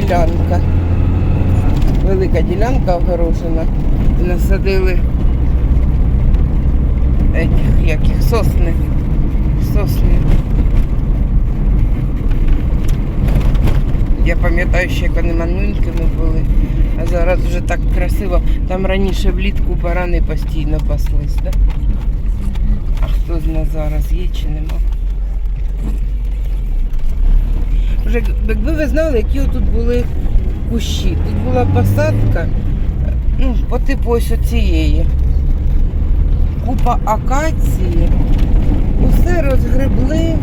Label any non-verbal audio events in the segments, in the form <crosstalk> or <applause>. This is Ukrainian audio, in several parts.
ділянка. Велика ділянка огорожена. Насадили этих, яких сосни. Сосни. Я пам'ятаю, ще як вони були. А зараз вже так красиво. Там раніше влітку барани постійно паслись, да? А хто зна зараз є чи нема? Вже якби ви знали, які тут були кущі. Тут була посадка, ну, по типу ось цієї. Купа акації. Усе розгребли,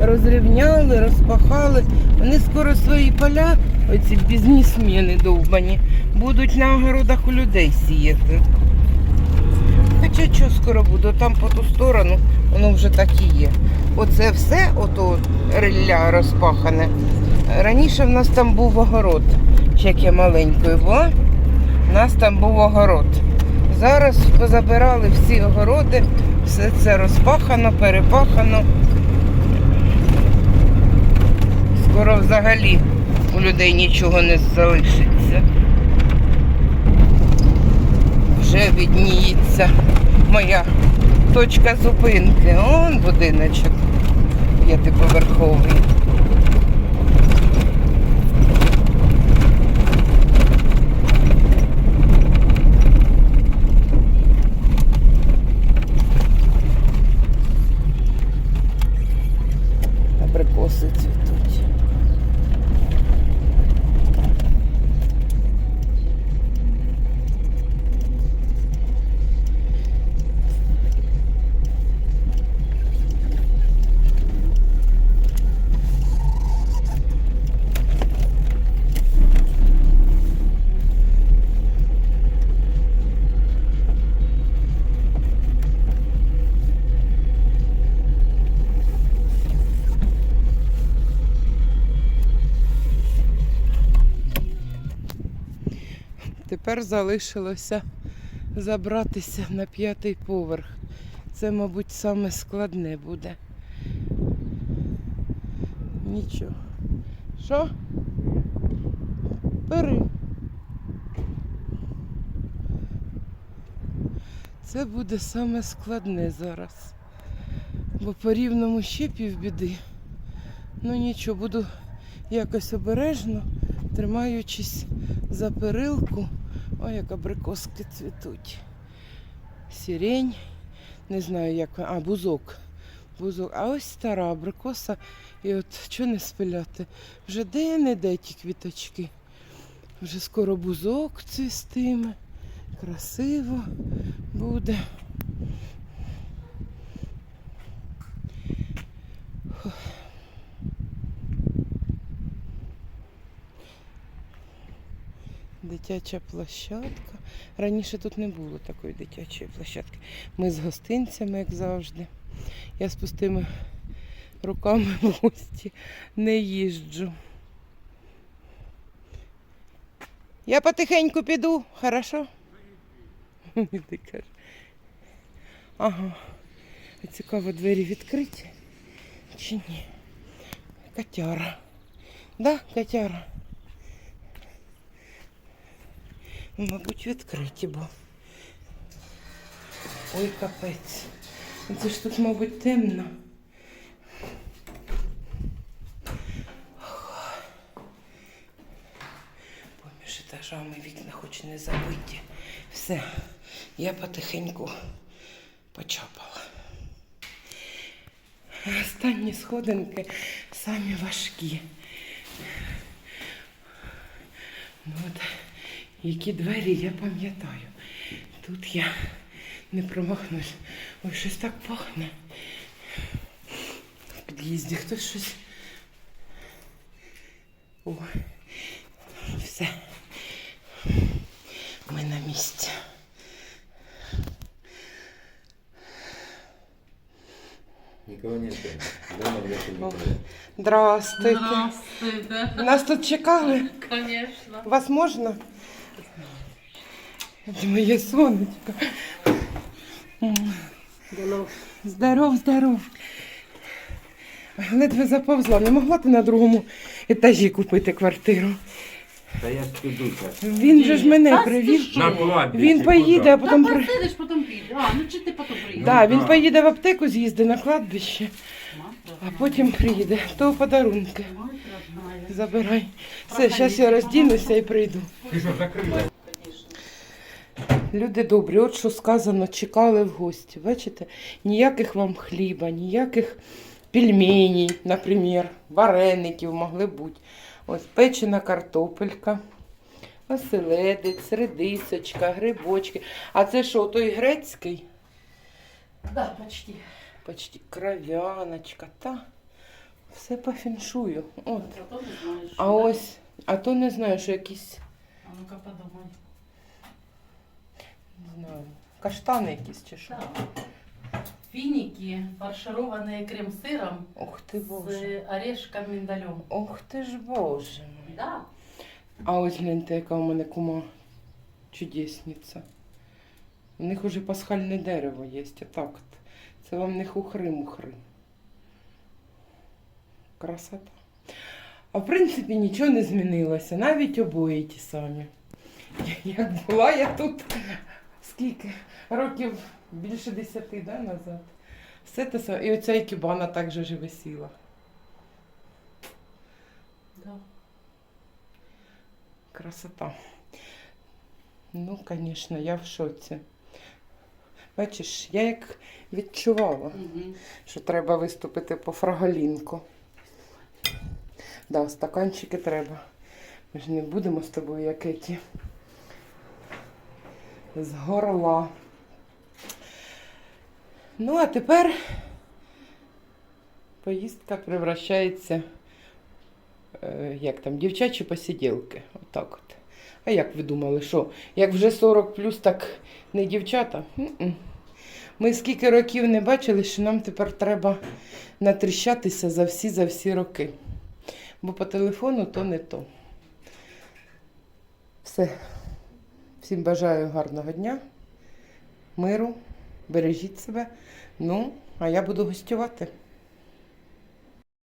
розрівняли, розпахали. Вони скоро свої поля, оці бізнесмени довбані, будуть на огородах у людей сіяти. Хоча що скоро буде, там по ту сторону воно вже так і є. Оце все, ото рилля розпахане. Раніше в нас там був огород. Ще як я маленькою була, у нас там був огород. Зараз позабирали всі огороди, все це розпахано, перепахано. Скоро взагалі у людей нічого не залишиться. Вже відніється моя точка зупинки. Он будиночок п'ятиповерховий. Абрикоси цвітуть. Тепер залишилося забратися на п'ятий поверх. Це, мабуть, саме складне буде. Нічого. Що? Бери. Це буде саме складне зараз. Бо по рівному ще півбіди. Ну нічого, буду якось обережно, тримаючись за перилку. Ой, як абрикоски цвітуть. Сірень. Не знаю, як. А, бузок. Бузок. А ось стара абрикоса. І от що не спиляти? Вже де-не-де ті квіточки. Вже скоро бузок цвістиме. Красиво буде. Дитяча площадка. Раніше тут не було такої дитячої площадки. Ми з гостинцями, як завжди. Я з пустими руками в гості не їжджу. Я потихеньку піду, хорошо? <laughs> Ти каже. Ага. Цікаво, двері відкриті чи ні? Котяра. Да, котяра? Мабуть, відкриті, бо. Ой, капець. Це ж тут, мабуть, темно. Поміж етажами вікна хоч не забиті. Все, я потихеньку почапала. Останні сходинки самі важкі. Ну, от, які двері я пам'ятаю. Тут я не промахнусь. Ой, щось так пахне. В під'їзді хтось щось. О, все. Ми на місці. Никого нет. Дома. Здравствуйте. Здравствуйте. Нас тут чекали. Конечно. Вас можна? Це моє сонечко. Здоров, здоров. Ой, Ледве заповзла. Не могла ти на другому етажі купити квартиру. Та я піду зараз. Він же ж мене Та привів. На кладбище. Він поїде, а Та потім при... посидиш, потім піде. А, ну чи ти потім приїдеш? Да, він поїде в аптеку, з'їздить на кладбище, а потім приїде. То подарунки. Забирай. Все, зараз я роздінуся і прийду. Ти що, закрила? Люди добрі, от що сказано, чекали в гості. Бачите, ніяких вам хліба, ніяких пельменей, наприклад, вареників могли бути. Ось печена картопелька, оселедець, редисочка, грибочки. А це що, той грецький? Да, почти. Почти кров'яночка, та все по фіншую. От. А ось, а то не знаю, що якісь, А ну-ка подумай. Не знаю, каштани якісь чи що. Так. Финики, фаршированные крем-сыром Ох ти боже. с орешком миндалем. Ох ти ж боже. мій. Да. А ось гляньте, яка у мене кума чудесниця. У них уже пасхальне дерево є, отак от. Це вам не хухри-мухри. Красота. А в принципі нічого не змінилося, навіть обої ті самі. Як була я тут скільки? Років більше десяти да, назад. Все те саме. І оця ікібана також ж висіла. да. Красота. Ну, звісно, я в шоці. Бачиш, я як відчувала, Мгм. що треба виступити по фрагалінку. Да, стаканчики треба. Ми ж не будемо з тобою як еті. З горла. Ну, а тепер поїздка превращається е, як там, дівчачі посиділки. Отак от. А як ви думали, що як вже 40 плюс, так не дівчата? Ми скільки років не бачили, що нам тепер треба натріщатися за всі за всі роки. Бо по телефону то не то. Все. Всім бажаю гарного дня, миру, бережіть себе. Ну, а я буду гостювати.